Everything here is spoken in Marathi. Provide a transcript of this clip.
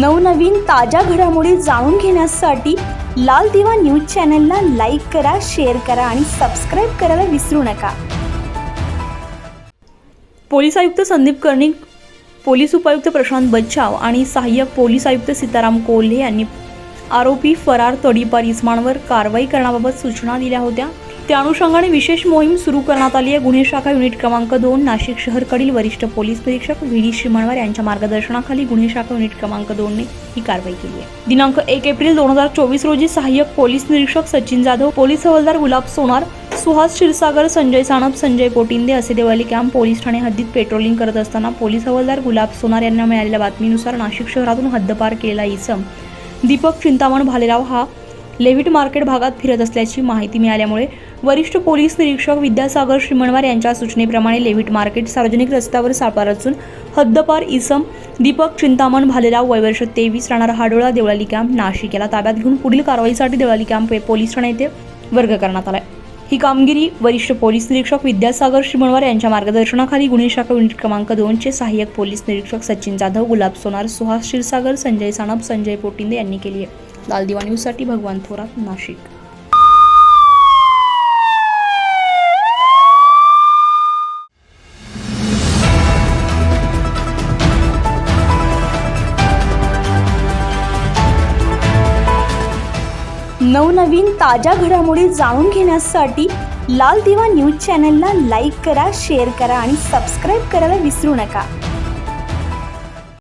नवनवीन ताज्या घडामोडी जाणून घेण्यासाठी लाल दिवा न्यूज चॅनलला लाईक करा शेअर करा आणि सबस्क्राईब करायला विसरू नका. पोलीस आयुक्त संदीप कर्णिक पोलीस उपायुक्त प्रशांत बच्चाव आणि सहाय्यक पोलीस आयुक्त सीताराम कोल्हे यांनी आरोपी फरार तडीपार इस्मांवर कारवाई करण्याबाबत सूचना दिल्या होत्या. त्या अनुषंगाने विशेष मोहीम सुरू करण्यात आली आहे. गुन्हे शाखा युनिट क्रमांक दोन नाशिक शहरकडील वरिष्ठ पोलीस निरीक्षक व्ही डी श्रीमणवार यांच्या मार्गदर्शनाखाली गुन्हे शाखा युनिट क्रमांक दोनने ही कारवाई केली आहे. दिनांक एक एप्रिल दोन हजार चोवीस रोजी सहाय्यक पोलीस निरीक्षक सचिन जाधव पोलीस हवालदार गुलाब सोनार सुहास क्षीरसागर संजय साणप संजय पोटिंदे असे देवाली कॅम्प पोलीस ठाणे हद्दीत पेट्रोलिंग करत असताना पोलीस हवालदार गुलाब सोनार यांना मिळालेल्या बातमीनुसार नाशिक शहरातून हद्दपार केलेला इसम. दीपक चिंतामण भालेराव हा लेविट मार्केट भागात फिरत असल्याची माहिती मिळाल्यामुळे वरिष्ठ पोलीस निरीक्षक विद्यासागर श्रीमणवार यांच्या सूचनेप्रमाणे लेविट मार्केट सार्वजनिक रस्त्यावर सापळा रचून हद्दपार इसम दीपक चिंतामण भालेराव वयवर्ष तेवीस राहणार हाडोळा देवळाली कॅम्प नाशिक याला ताब्यात घेऊन पुढील कारवाईसाठी देवळाली कॅम्प पोलीस ठाणे येथे वर्ग करण्यात आलाय. ही कामगिरी वरिष्ठ पोलीस निरीक्षक विद्यासागर श्रीमणवार यांच्या मार्गदर्शनाखाली गुन्हे शाखा युनिट क्रमांक दोनचे सहाय्यक पोलीस निरीक्षक सचिन जाधव गुलाब सोनार सुहास क्षीरसागर संजय सानप संजय पोटिंदे यांनी केली आहे. लाल दिवा न्यूजसाठी भगवान थोरात नाशिक. नवनवीन ताज्या घडामोडी जाणून घेण्यासाठी लाल दिवा न्यूज चॅनलला लाईक करा शेअर करा आणि सबस्क्राईब करायला विसरू नका.